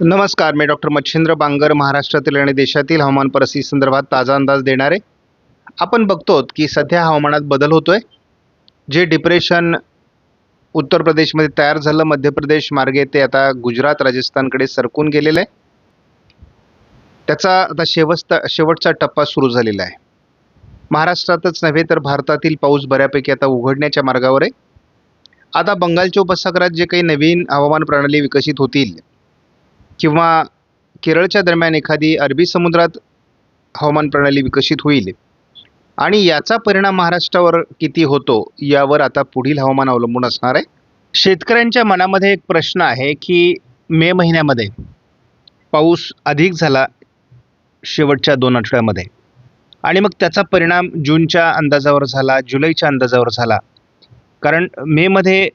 नमस्कार मी डॉक्टर मच्छिंद्र बांगर महाराष्ट्रातील आणि देशातील हवामान परिस्थिती संदर्भात ताजा अंदाज देणार. आहे आपण बघतो की सध्या हवामानात बदल होतोय. जे डिप्रेशन उत्तर प्रदेशमध्ये तयार झालं मध्य प्रदेश मार्गे ते आता गुजरात राजस्थानकडे सरकून गेलेलं आहे. त्याचा आता शेवटचा शेवटचा टप्पा सुरू झालेला आहे. महाराष्ट्रातच नव्हे तर भारतातील पाऊस बऱ्यापैकी आता उघडण्याच्या मार्गावर आहे. आता बंगालच्या उपसागरात जे काही नवीन हवामान प्रणाली विकसित होतील किंवा केरळच्या दरम्यान एखादी अरबी समुद्रात हवामान प्रणाली विकसित होईल आणि याचा परिणाम महाराष्ट्रावर किती होतो यावर आता पुढील हवामान अवलंबून असणार आहे. शेतकऱ्यांच्या मनामध्ये एक प्रश्न आहे की मे महिन्यामध्ये पाऊस अधिक झाला शेवटच्या दोन आठवड्यामध्ये आणि मग त्याचा परिणाम जूनच्या अंदाजावर झाला जुलैच्या अंदाजावर झाला. कारण मेमध्ये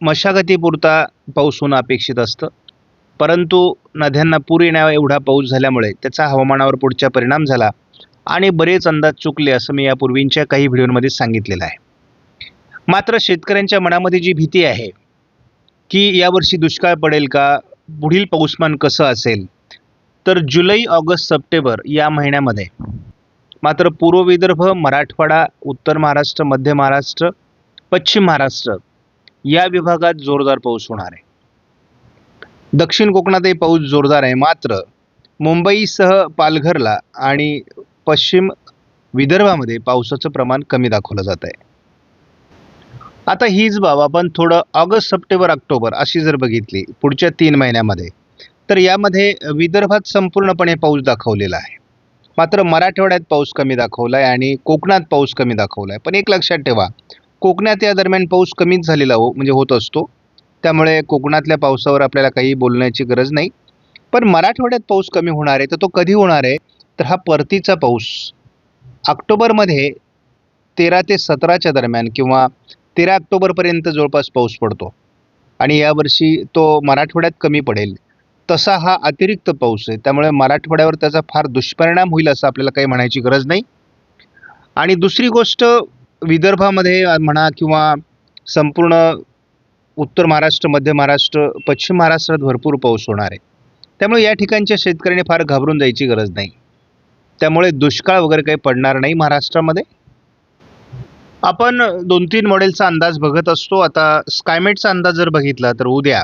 मशागतीपुरता पाऊस होणं अपेक्षित असतं. परंतु नद्यांना पूर येण्या एवढा पाऊस झाल्यामुळे त्याचा हवामानावर पुढचा परिणाम झाला आणि बरेच अंदाज चुकले असं मी यापूर्वींच्या काही व्हिडिओमध्ये सांगितलेलं आहे. मात्र शेतकऱ्यांच्या मनामध्ये जी भीती आहे की यावर्षी दुष्काळ पडेल का पुढील पाऊसमान कसं असेल तर जुलै ऑगस्ट सप्टेंबर या महिन्यामध्ये मात्र पूर्व विदर्भ मराठवाडा उत्तर महाराष्ट्र मध्य महाराष्ट्र पश्चिम महाराष्ट्र या विभागात जोरदार पाऊस होणार आहे. दक्षिण कोकणातही पाऊस जोरदार आहे. मात्र मुंबईसह पालघरला आणि पश्चिम विदर्भामध्ये पावसाचं प्रमाण कमी दाखवलं जात आहे. आता हीच बाब आपण थोडं ऑगस्ट सप्टेंबर ऑक्टोबर अशी जर बघितली पुढच्या तीन महिन्यामध्ये तर यामध्ये विदर्भात संपूर्णपणे पाऊस दाखवलेला आहे. मात्र मराठवाड्यात पाऊस कमी दाखवला आहे आणि कोकणात पाऊस कमी दाखवला आहे पण एक लक्षात ठेवा कोकणात या दरम्यान पाऊस कमीच झालेला हो म्हणजे होत असतो. त्यामुळे कोकणातल्या पावसावर आपल्याला काही बोलण्याची गरज नाही. पण मराठवाड्यात पाऊस कमी होणार आहे तर तो कधी होणार आहे? तर हा परतीचा पाऊस. ऑक्टोबरमध्ये तेरा ते सतराच्या दरम्यान किंवा तेरा ऑक्टोबरपर्यंत जवळपास पाऊस पडतो. आणि यावर्षी तो मराठवाड्यात कमी पडेल. तसा हा अतिरिक्त पाऊस आहे. त्यामुळे मराठवाड्यावर त्याचा फार दुष्परिणाम होईल असं आपल्याला काही म्हणायची गरज नाही. आणि दुसरी गोष्ट विदर्भामध्ये म्हणा किंवा संपूर्ण उत्तर महाराष्ट्र मध्य महाराष्ट्र पश्चिम महाराष्ट्रात भरपूर पाऊस होणार आहे. त्यामुळे या ठिकाणच्या शेतकऱ्यांनी फार घाबरून जायची गरज नाही. त्यामुळे दुष्काळ वगैरे काही पडणार नाही महाराष्ट्रामध्ये. आपण दोन तीन मॉडेलचा अंदाज बघत असतो. आता स्कायमेटचा अंदाज जर बघितला तर उद्या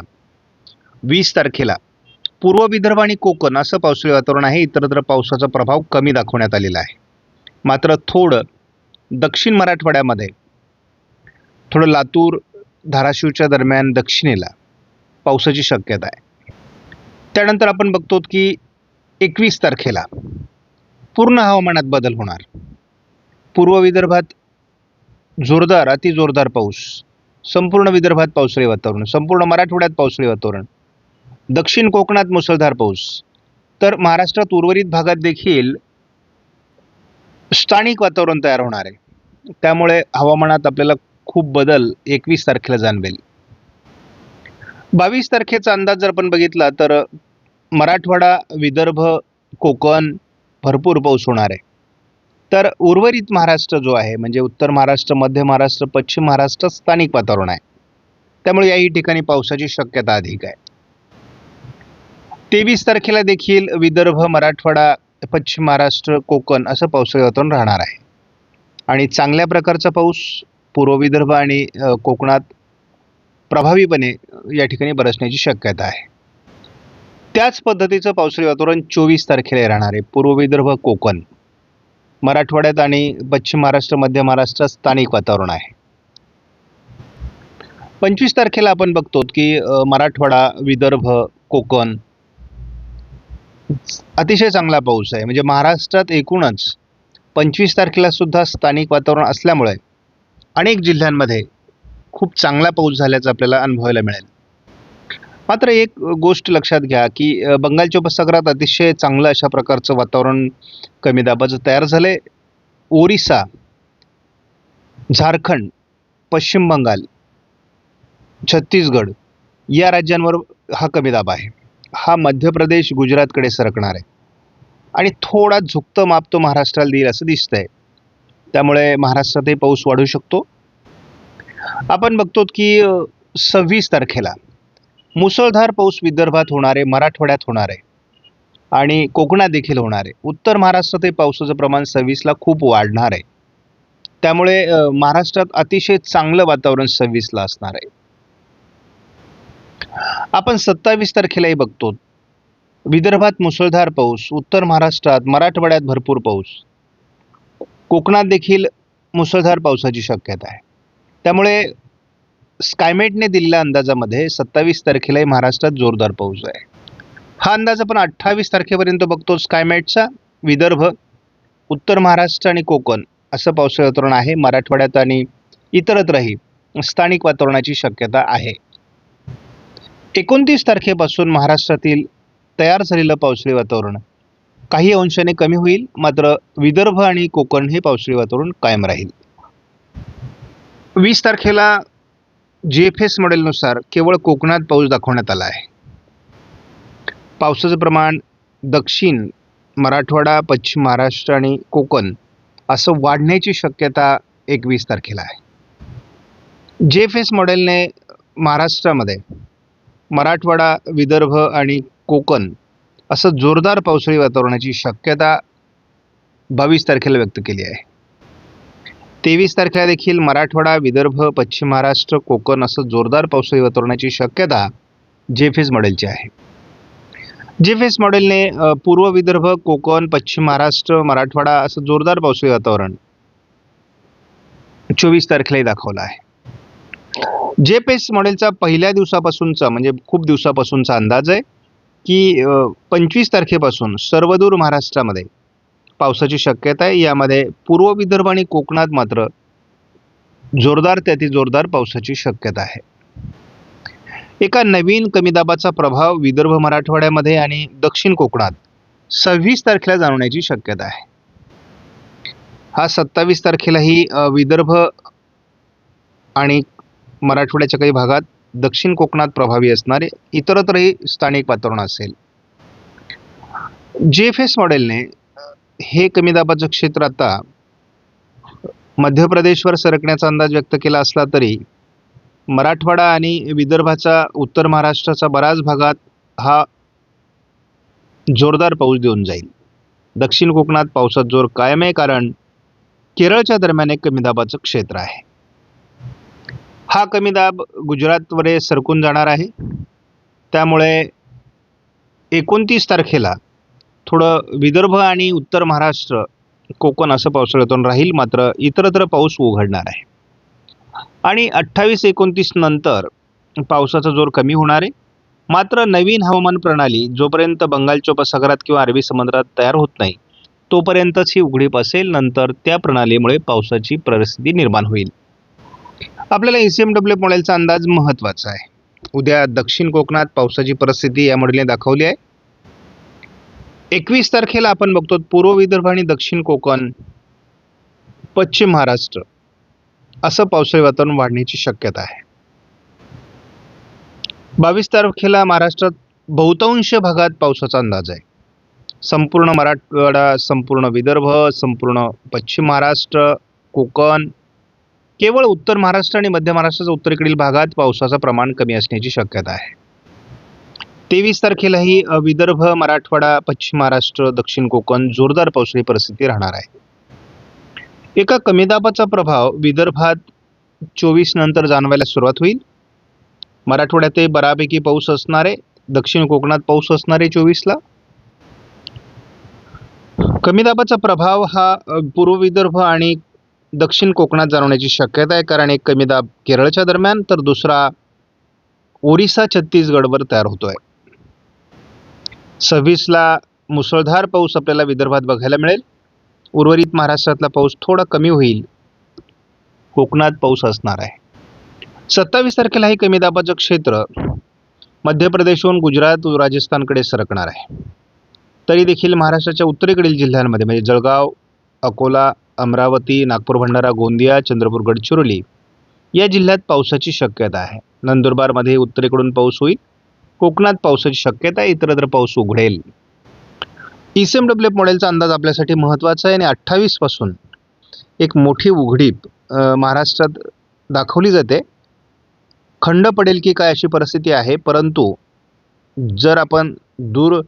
वीस तारखेला पूर्व विदर्भ आणि कोकण असं पावसाळी वातावरण आहे. इतरत्र पावसाचा प्रभाव कमी दाखवण्यात आलेला आहे. मात्र थोडं दक्षिण मराठवाड्यामध्ये थोडं लातूर धाराशिवच्या दरम्यान दक्षिणेला पावसाची शक्यता आहे. त्यानंतर आपण बघतो की एकवीस तारखेला पूर्ण हवामानात बदल होणार. पूर्व विदर्भात जोरदार अतिजोरदार पाऊस संपूर्ण विदर्भात पावसाळी वातावरण संपूर्ण मराठवाड्यात पावसाळी वातावरण दक्षिण कोकणात मुसळधार पाऊस तर महाराष्ट्रात उर्वरित भागात देखील स्थानिक वातावरण तयार होणार आहे. त्यामुळे हवामानात आपल्याला खूप बदल एकवीस तारखेला जाणवेल. बावीस तारखेचा अंदाज जर आपण बघितला तर मराठवाडा विदर्भ कोकण भरपूर पाऊस होणार आहे. तर उर्वरित महाराष्ट्र जो आहे म्हणजे उत्तर महाराष्ट्र मध्य महाराष्ट्र पश्चिम महाराष्ट्र स्थानिक वातावरण आहे. त्यामुळे याही ठिकाणी पावसाची शक्यता अधिक आहे. तेवीस तारखेला देखील विदर्भ मराठवाडा पश्चिम महाराष्ट्र कोकण असं पावसाळी वातावरण राहणार आहे. आणि चांगल्या प्रकारचा पाऊस पूर्व विदर्भ आणि कोकणात प्रभावीपणे या ठिकाणी बरसण्याची शक्यता आहे. त्याच पद्धतीचं पावसाळी वातावरण चोवीस तारखेला राहणार आहे. पूर्व विदर्भ कोकण. मराठवाड्यात आणि पश्चिम महाराष्ट्र मध्य महाराष्ट्रात स्थानिक वातावरण आहे. पंचवीस तारखेला आपण बघतो की मराठवाडा विदर्भ कोकण अतिशय चांगला पाऊस आहे. म्हणजे महाराष्ट्रात एकूणच पंचवीस तारखेला सुद्धा स्थानिक वातावरण असल्यामुळे अनेक जिल्ह्यांमध्ये खूप चांगला पाऊस झाल्याचं आपल्याला अनुभवायला मिळेल. मात्र एक गोष्ट लक्षात घ्या की बंगालच्या उपसागरात अतिशय चांगलं अशा प्रकारचं वातावरण कमी दाबाचं तयार झालं आहे ओरिसा झारखंड पश्चिम बंगाल छत्तीसगड या राज्यांवर हा कमी दाब आहे. हा मध्य प्रदेश गुजरातकडे सरकणार आहे. आणि थोडा झुकतं माप तो महाराष्ट्राला देईल असं दिसतंय. त्यामुळे महाराष्ट्रातही पाऊस वाढू शकतो. आपण बघतो की सव्वीस तारखेला मुसळधार पाऊस विदर्भात होणार आहे मराठवाड्यात होणार आहे आणि कोकणात देखील होणार. आहे उत्तर महाराष्ट्रातही पावसाचं प्रमाण सव्वीसला खूप वाढणार आहे. त्यामुळे महाराष्ट्रात अतिशय चांगलं वातावरण सव्वीसला असणार आहे. आपण सत्तावीस तारखेलाही बघतो विदर्भात मुसळधार पाऊस उत्तर महाराष्ट्रात मराठवाड्यात भरपूर पाऊस. कोकणात देखील मुसळधार पावसाची शक्यता आहे. त्यामुळे स्कायमेटने दिलेल्या अंदाजामध्ये सत्तावीस तारखेलाही महाराष्ट्रात जोरदार पाऊस आहे. हा अंदाज आपण अठ्ठावीस तारखेपर्यंत बघतो स्कायमेटचा विदर्भ उत्तर महाराष्ट्र आणि कोकण असं पावसाळी वातावरण आहे. मराठवाड्यात आणि इतरत्रही स्थानिक वातावरणाची शक्यता आहे. एकोणतीस तारखेपासून महाराष्ट्रातील तयार झालेलं पावसाळी वातावरण काही अंशाने कमी होईल मात्र विदर्भ आणि कोकण हे पावसाळी वातावरण कायम राहील. वीस तारखेला जी एफ एस मॉडेलनुसार केवळ कोकणात पाऊस दाखवण्यात आला आहे. पावसाचं प्रमाण दक्षिण मराठवाडा पश्चिम महाराष्ट्र आणि कोकण असं वाढण्याची शक्यता एकवीस तारखेला आहे. जे एफ एस मॉडेलने महाराष्ट्रामध्ये मराठवाडा विदर्भ आणि कोकण असं जोरदार पावसाळी वातावरणाची शक्यता बावीस तारखेला व्यक्त केली आहे. तेवीस तारखेला देखील मराठवाडा विदर्भ पश्चिम महाराष्ट्र कोकण असं जोरदार पावसाळी वातावरणाची शक्यता जेफेस मॉडेलची आहे. जेफेस मॉडेलने पूर्व विदर्भ कोकण पश्चिम महाराष्ट्र मराठवाडा असं जोरदार पावसाळी वातावरण चोवीस तारखेलाही दाखवलं आहे. जेपेस मॉडेलचा पहिल्या दिवसापासूनचा म्हणजे खूप दिवसापासूनचा अंदाज आहे. की पंचवीस तारखेपासून सर्वदूर महाराष्ट्रामध्ये पावसाची शक्यता आहे. यामध्ये पूर्व विदर्भ आणि कोकणात मात्र जोरदार त्याती जोरदार पावसाची शक्यता आहे. एका नवीन कमी दाबाचा प्रभाव विदर्भ मराठवाड्यामध्ये आणि दक्षिण कोकणात सव्वीस तारखेला जाणवण्याची शक्यता आहे. हा सत्तावीस तारखेलाही विदर्भ आणि मराठवाड्याच्या काही भागात दक्षिण कोकणात प्रभावी असणारे इतरत्रही स्थानिक वातावरण असेल. जे एफ एस मॉडेलने हे कमी दाबाचं क्षेत्र आता मध्य प्रदेशवर सरकण्याचा अंदाज व्यक्त केला असला तरी मराठवाडा आणि विदर्भाचा उत्तर महाराष्ट्राचा बराच भागात हा जोरदार पाऊस देऊन जाईल. दक्षिण कोकणात पावसात जोर कायम आहे कारण केरळच्या दरम्यान एक कमी दाबाचं क्षेत्र आहे. हा कमी दाब गुजरातवरे सरकून जाणार आहे. त्यामुळे एकोणतीस तारखेला थोडं विदर्भ आणि उत्तर महाराष्ट्र कोकण असं पावसाळ्यातून राहील मात्र इतरत्र पाऊस उघडणार आहे. आणि अठ्ठावीस एकोणतीस नंतर पावसाचा जोर कमी होणार आहे. मात्र नवीन हवामान प्रणाली जोपर्यंत बंगालच्या उपसागरात किंवा अरबी समुद्रात तयार होत नाही तोपर्यंतच ही उघडीप असेल. नंतर त्या प्रणालीमुळे पावसाची परिस्थिती निर्माण होईल. आपल्याला ई सी एम डब्ल्यू मॉडेलचा अंदाज महत्त्वाचा आहे. उद्या दक्षिण कोकणात पावसाची परिस्थिती या मॉडेलने दाखवली आहे. एकवीस तारखेला आपण बघतो पूर्व विदर्भ आणि दक्षिण कोकण पश्चिम महाराष्ट्र असं पावसाळी वातावरण वाढण्याची शक्यता आहे. बावीस तारखेला महाराष्ट्रात बहुतांश भागात पावसाचा अंदाज आहे. संपूर्ण मराठवाडा संपूर्ण विदर्भ संपूर्ण पश्चिम महाराष्ट्र कोकण केवळ उत्तर महाराष्ट्र आणि मध्य महाराष्ट्राच्या उत्तरेकडील भागात पावसाचं प्रमाण कमी असण्याची शक्यता आहे. तेवीस तारखेलाही विदर्भ मराठवाडा पश्चिम महाराष्ट्र दक्षिण कोकण जोरदार पावसाळी परिस्थिती राहणार आहे. एका कमी दाबाचा प्रभाव विदर्भात चोवीस नंतर जाणवायला सुरुवात होईल. मराठवाड्यातही बऱ्यापैकी पाऊस असणारे दक्षिण कोकणात पाऊस असणारे चोवीसला. कमी दाबाचा प्रभाव हा पूर्व विदर्भ आणि दक्षिण कोकणात जाणवण्याची शक्यता आहे कारण एक कमी दाब केरळच्या दरम्यान तर दुसरा ओरिसा छत्तीसगडवर तयार होतो आहे सव्वीसला मुसळधार पाऊस आपल्याला विदर्भात बघायला मिळेल. उर्वरित महाराष्ट्रातला पाऊस थोडा कमी होईल. कोकणात पाऊस असणार आहे. सत्तावीस तारखेला हे कमी दाबाचं क्षेत्र मध्य प्रदेशहून गुजरात राजस्थानकडे सरकणार आहे. तरी देखील महाराष्ट्राच्या उत्तरेकडील जिल्ह्यांमध्ये म्हणजे जळगाव अकोला अमरावती नागपूर भंडारा गोंदिया चंद्रपूर गडचिरोली या जिल्ह्यात पावसाची शक्यता आहे. नंदुरबारमध्ये उत्तरेकडून पाऊस होईल. कोकणात पावसाची शक्यता आहे. इतरत्र पाऊस उघडेल. E C M W F मॉडेलचा अंदाज आपल्यासाठी महत्त्वाचा आहे आणि अठ्ठावीसपासून एक मोठी उघडीप महाराष्ट्रात दाखवली जाते. खंड पडेल की काय अशी परिस्थिती आहे. परंतु जर आपण दूर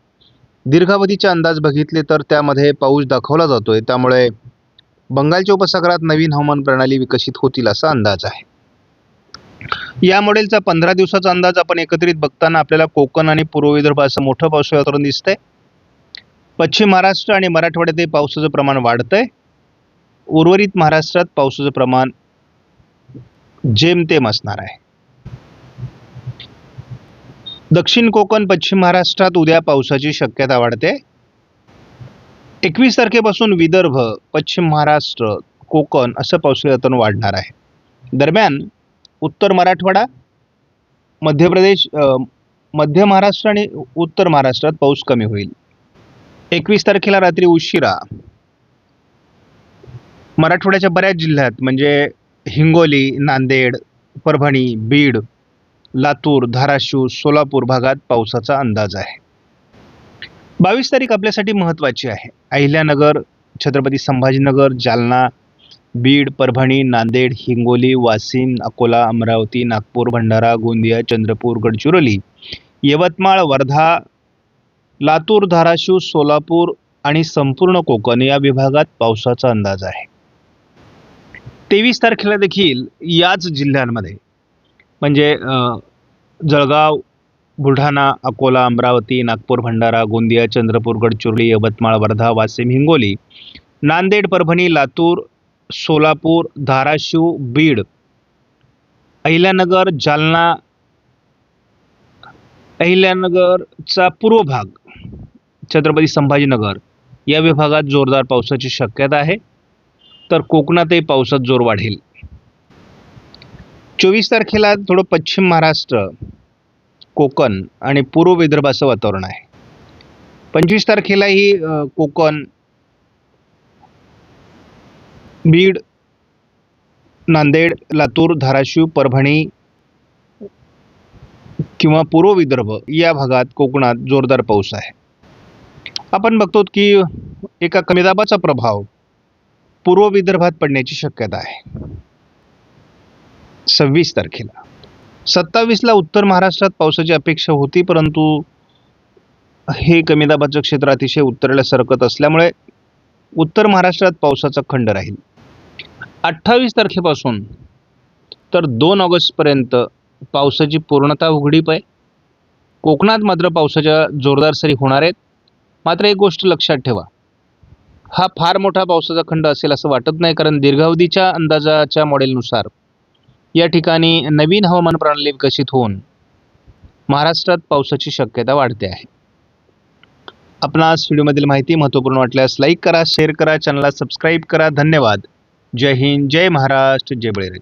दीर्घावधीचे अंदाज बघितले तर त्यामध्ये पाऊस दाखवला जातो आहे त्यामुळे बंगालच्या उपसागरात नवीन हवामान प्रणाली विकसित होतील असा अंदाज आहे. या मॉडेलचा पंधरा दिवसाचा अंदाज आपण एकत्रित बघताना आपल्याला कोकण आणि पूर्व विदर्भ असं मोठं पाऊस वातावरण दिसतंय. पश्चिम महाराष्ट्र आणि मराठवाड्यातही पावसाचं प्रमाण वाढतंय. उर्वरित महाराष्ट्रात पावसाचं प्रमाण जेमतेम असणार आहे. दक्षिण कोकण पश्चिम महाराष्ट्रात उद्या पावसाची शक्यता वाढते. एकवीस तारखेपासून विदर्भ पश्चिम महाराष्ट्र कोकण असं पावसाळी वातावरण वाढणार आहे. दरम्यान उत्तर मराठवाडा मध्य प्रदेश मध्य महाराष्ट्र आणि उत्तर महाराष्ट्रात पाऊस कमी होईल. एकवीस तारखेला रात्री उशिरा मराठवाड्याच्या बऱ्याच जिल्ह्यात म्हणजे हिंगोली नांदेड परभणी बीड लातूर धाराशिव सोलापूर भागात पावसाचा अंदाज आहे. बावीस तारीख आपल्यासाठी महत्त्वाची आहे. अहिल्यानगर छत्रपती संभाजीनगर जालना बीड परभणी नांदेड हिंगोली वाशिम अकोला अमरावती नागपूर भंडारा गोंदिया चंद्रपूर गडचिरोली यवतमाळ वर्धा लातूर धाराशिव सोलापूर आणि संपूर्ण कोकण या विभागात पावसाचा अंदाज आहे. तेवीस तारखेला देखील याच जिल्ह्यांमध्ये म्हणजे जळगाव बुलढाणा अकोला अमरावती नागपूर भंडारा गोंदिया चंद्रपूर गडचिरोली यवतमाळ वर्धा वाशिम हिंगोली नांदेड परभणी लातूर सोलापूर धाराशिव बीड अहिल्यानगर जालना अहिल्यानगरचा पूर्व भाग छत्रपती संभाजीनगर. या विभागात जोरदार पावसाची शक्यता आहे. तर कोकणातही पावसात जोर वाढेल. चोवीस तारखेला थोडं पश्चिम महाराष्ट्र कोकण आणि पूर्व विदर्भाचं वातावरण आहे. पंचवीस तारखेलाही कोकण बीड नांदेड लातूर धाराशिव परभणी किंवा पूर्व विदर्भ या भागात कोकणात जोरदार पाऊस आहे. आपण बघतो की एका कमी दाबाचा प्रभाव पूर्व विदर्भात पडण्याची शक्यता आहे. सव्वीस तारखेला. सत्तावीसला उत्तर महाराष्ट्रात पावसाची अपेक्षा होती परंतु हे कमी दाबाचं क्षेत्र अतिशय उत्तरेला सरकत असल्यामुळे उत्तर महाराष्ट्रात पावसाचा खंड राहील. अठ्ठावीस तारखेपासून तर दोन ऑगस्टपर्यंत पावसाची पूर्णता उघडीप आहे. कोकणात मात्र पावसाच्या जोरदार सरी होणार आहेत. मात्र एक गोष्ट लक्षात ठेवा हा फार मोठा पावसाचा खंड असेल असं वाटत नाही कारण दीर्घावधीच्या अंदाजाच्या मॉडेलनुसार या ठिकाणी नवीन हवामान प्रणाली विकसित होऊन महाराष्ट्रात पावसाची शक्यता वाढते आहे. आपणास व्हिडिओमधील माहिती महत्त्वपूर्ण वाटल्यास लाईक करा शेअर करा चॅनलला सबस्क्राईब करा. धन्यवाद. जय हिंद जय महाराष्ट्र जय बळीराजा.